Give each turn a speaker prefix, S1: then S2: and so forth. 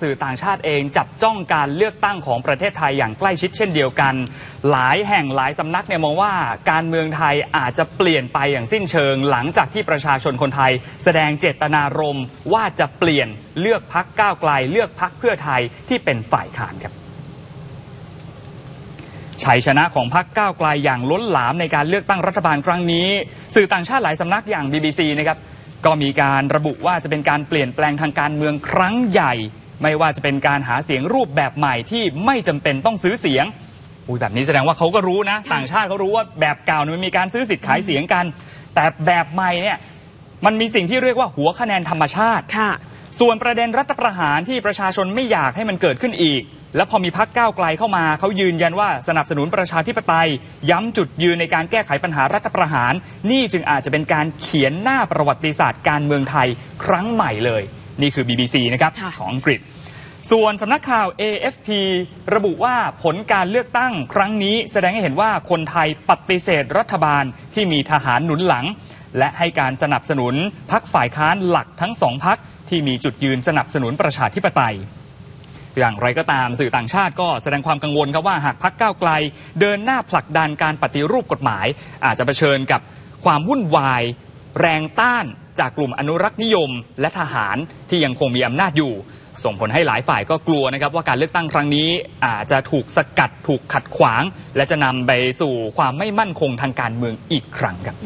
S1: สื่อต่างชาติเองจับจ้องการเลือกตั้งของประเทศไทยอย่างใกล้ชิดเช่นเดียวกัน หลายแห่งหลายสำนักเนี่ยมองว่าการเมืองไทยอาจจะเปลี่ยนไปอย่างสิ้นเชิง หลังจากที่ประชาชนคนไทย แสดงเจตนารมณ์ว่าจะเปลี่ยนเลือกพักก้าวไกล เลือกพักเพื่อไทยที่เป็นฝ่ายค้านครับชัยชนะของพรรคก้าวไกลอย่างล้นหลามในการเลือกตั้งรัฐบาลครั้งนี้ สื่อต่างชาติหลายสำนักอย่าง BBC นะครับก็มีการระบุว่าจะเป็นการเปลี่ยนแปลงทางการเมืองครั้งใหญ่ ไม่ว่าจะเป็นการหาเสียงรูปแบบใหม่ที่ไม่จำเป็นต้องซื้อเสียงอุ้ยแบบนี้แสดงว่าเขาก็รู้นะ ต่างชาติเขารู้ว่าแบบเก่าเนี่ยมันมีการซื้อสิทธิ์ขายเสียงกัน แต่แบบใหม่เนี่ยมันมีสิ่งที่เรียกว่าหัวคะแนนธรรมชาติ
S2: ค่ะ
S1: ส่วนประเด็นรัฐประหารที่ประชาชนไม่อยากให้มันเกิดขึ้นอีก และพอมีพักก้าวไกลเข้ามา เขายืนยันว่าสนับสนุนประชาธิปไตย ย้ำจุดยืนในการแก้ไขปัญหารัฐประหาร นี่จึงอาจจะเป็นการเขียนหน้าประวัติศาสตร์การเมืองไทยครั้งใหม่เลย นี่คือ BBC นะครับ
S2: ค่ะ
S1: ของอังกฤษ ส่วนสำนักข่าว AFP ระบุว่าผลการเลือกตั้งครั้งนี้แสดงให้เห็นว่าคนไทยปฏิเสธรัฐบาลที่มีทหารหนุนหลัง และให้การสนับสนุนพักฝ่ายค้านหลักทั้งสองพักที่มีจุดยืนสนับสนุนประชาธิปไตยอย่างไรก็ตามสื่อต่างชาติก็แสดงความกังวลครับว่าหากพักก้าวไกล เดินหน้าผลักดันการปฏิรูปกฎหมาย อาจจะเผชิญกับความวุ่นวาย แรงต้าน จากกลุ่มอนุรักษ์นิยม และทหารที่ยังคงมีอำนาจอยู่ ส่งผลให้หลายฝ่ายก็กลัวนะครับ ว่าการเลือกตั้งครั้งนี้อาจจะถูกสกัดถูกขัดขวาง และจะนำไปสู่ความไม่มั่นคงทางการเมืองอีกครั้งครับ